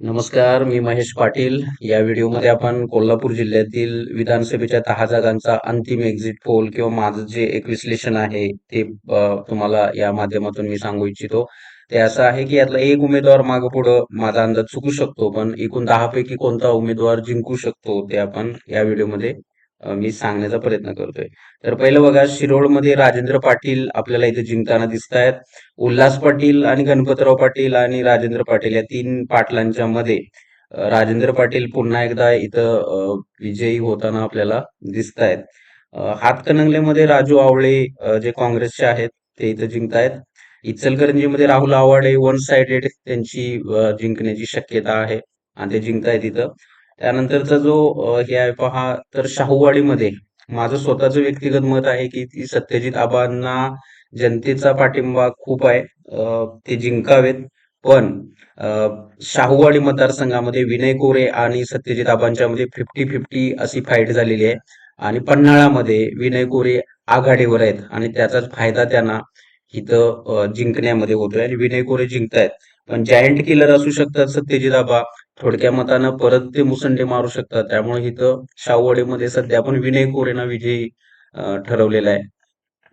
नमस्कार मी महेश पाटील. या व्हिडिओमध्ये आपण कोल्हापूर जिल्ह्यातील विधानसभेच्या दहा जागांचा अंतिम एक्झिट पोल किंवा माझं जे एक विश्लेषण आहे ते तुम्हाला या माध्यमातून मी सांगू इच्छितो. ते असं आहे की यातला एक उमेदवार मागं पुढं माझा अंदाज चुकू शकतो पण एकूण दहा पैकी कोणता उमेदवार जिंकू शकतो ते आपण या व्हिडिओमध्ये मी सांगण्याचा प्रयत्न करतोय. तर पहिलं बघा शिरोळमध्ये राजेंद्र पाटील आपल्याला इथे जिंकताना दिसत आहेत उल्हास पाटील आणि गणपतराव पाटील आणि राजेंद्र पाटील या तीन पाटलांच्या मध्ये राजेंद्र पाटील पुन्हा एकदा इथं विजयी होताना आपल्याला दिसत आहेत हातकणंगलेमध्ये राजू आवळे जे काँग्रेसचे आहेत ते इथं जिंकतायत. इचलकरंजीमध्ये राहुल आवाडे वन साइडेड त्यांची जिंकण्याची शक्यता आहे आणि ते जिंकतायत इथं. त्यानंतरचा जो हे आहे पहा तर शाहूवाडीमध्ये माझं स्वतःचं व्यक्तिगत मत आहे की सत्यजित आबांना जनतेचा पाठिंबा खूप आहे. ते जिंकावेत. पण शाहूवाडी मतदारसंघामध्ये विनय कोरे आणि सत्यजित आबांच्या मध्ये फिफ्टी फिफ्टी अशी फाईट झालेली आहे. आणि पन्हाळामध्ये विनय कोरे आघाडीवर आहेत आणि त्याचाच फायदा त्यांना इथं जिंकण्यामध्ये होतोय. आणि विनय कोरे जिंकतायत. पण जायंट किलर असू शकतात सत्यजित आबा थोडक्या मतानं परत ते मुसंडे मारू शकतात. त्यामुळे इथं शाहूवाडीमध्ये सध्या आपण विनय कोरेना विजयी ठरवलेला आहे.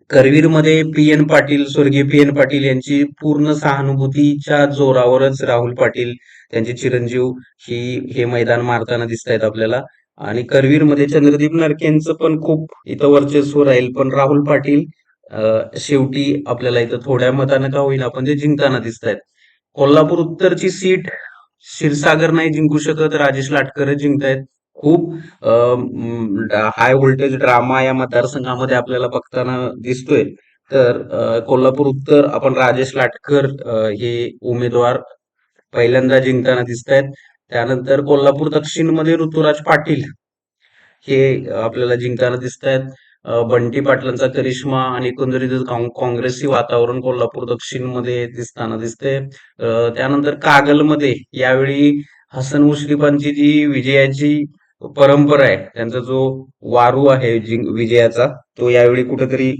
करवीरमध्ये पी एन पाटील स्वर्गीय पी एन पाटील यांची पूर्ण सहानुभूतीच्या जोरावरच राहुल पाटील त्यांचे चिरंजीव ही हे मैदान मारताना दिसत आहेत आपल्याला. आणि करवीरमध्ये चंद्रदीप नरकेंचं पण खूप इथं वर्चस्व राहील. पण राहुल पाटील शेवटी आपल्याला इथं थोड्या मतानं का होईल आपण ते जिंकताना दिसत आहेत कोल्हापूर उत्तरची सीट क्षीरसागर नाही जिंकू शकत राजेश लाटकर जिंकतायत. खूप हाय व्होल्टेज ड्रामा या मतदारसंघामध्ये आपल्याला बघताना दिसतोय. तर कोल्हापूर उत्तर आपण राजेश लाटकर हे उमेदवार पहिल्यांदा जिंकताना दिसत आहेत त्यानंतर कोल्हापूर दक्षिणमध्ये ऋतुराज पाटील हे आपल्याला जिंकताना दिसत आहेत बंटी पाटलांचा करिश्मा आणि एकंदरीत काँग्रेसी वातावरण कोल्हापूर दक्षिणमध्ये दिसताना दिसते त्यानंतर कागलमध्ये यावेळी हसन मुश्रीफांची जी विजयाची परंपरा आहे त्यांचा जो वारू आहे विजयाचा तो यावेळी कुठेतरी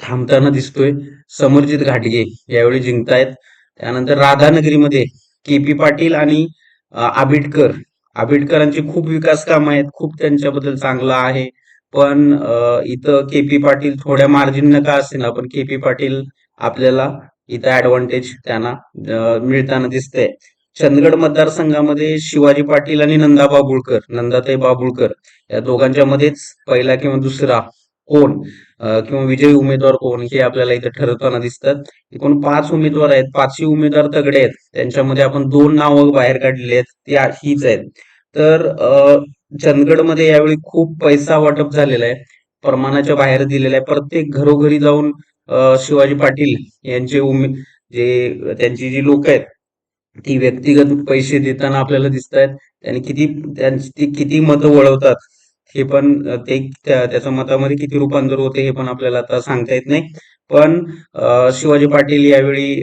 थांबताना दिसतोय. समरजित घाटगे यावेळी जिंकतायत. त्यानंतर राधानगरीमध्ये के पी पाटील आणि आबिटकर. आबिटकरांची खूप विकास कामं आहेत खूप त्यांच्याबद्दल चांगलं आहे. पण इथं के पी पाटील थोड्या मार्जिन का असेना पण के पी पाटील आपल्याला इथं ऍडव्हान्टेज त्यांना मिळताना दिसतंय. चंदगड मतदारसंघामध्ये शिवाजी पाटील आणि नंदा बाबुळकर नंदाताई बाबुळकर या दोघांच्या मध्येच पहिला किंवा दुसरा कोण किंवा विजयी उमेदवार कोण हे आपल्याला इथे ठरवताना दिसतात. एकूण पाच उमेदवार आहेत पाचही उमेदवार तगडे आहेत. त्यांच्यामध्ये आपण दोन नावं बाहेर काढलेली आहेत ती हीच आहेत. तर चंदगडमध्ये यावेळी खूप पैसा वाटप झालेला आहे. प्रमाणाच्या बाहेर दिलेला आहे. प्रत्येक घरोघरी जाऊन शिवाजी पाटील यांचे उमे जे त्यांची जी लोक आहेत ती व्यक्तिगत पैसे देताना आपल्याला दिसत आहेत. त्यांनी किती त्यांची किती मतं वळवतात हे पण ते त्याच्या मतामध्ये किती रूपांतर होते हे पण आपल्याला आता सांगता येत नाही. पण शिवाजी पाटील यावेळी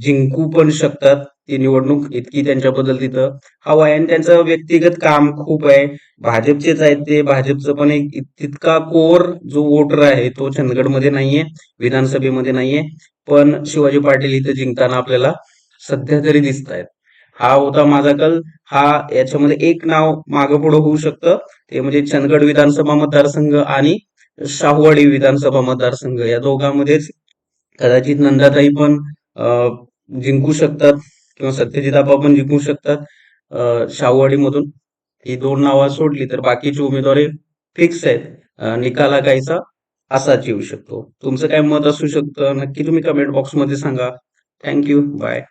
जिंकू पण शकतात. ती निवडणूक इतकी त्यांच्याबद्दल तिथं हवा आहे आणि त्यांचं व्यक्तिगत काम खूप आहे. भाजपचेच आहेत ते. भाजपचं पण एक तितका कोर जो वोटर आहे तो चंदगडमध्ये नाहीये. विधानसभेमध्ये नाहीये. पण शिवाजी पाटील इथं जिंकताना आपल्याला सध्या तरी दिसत आहेत हा होता माझा कल. हा याच्यामध्ये एक नाव मागं पुढं होऊ शकतं. ते म्हणजे चंदगड विधानसभा मतदारसंघ आणि शाहूवाडी विधानसभा मतदारसंघ. या दोघांमध्येच कदाचित नंदाताई पण जिंकू शकतात. किंवा सत्यजित आबा पण जिंकू शकतात. शाहूवाडीमधून ही दोन नावं सोडली तर बाकीचे उमेदवारी फिक्स आहेत. निकाला काहीसा असाच येऊ शकतो. तुमचं काय मत असू शकतं नक्की तुम्ही कमेंट बॉक्समध्ये सांगा. Thank you bye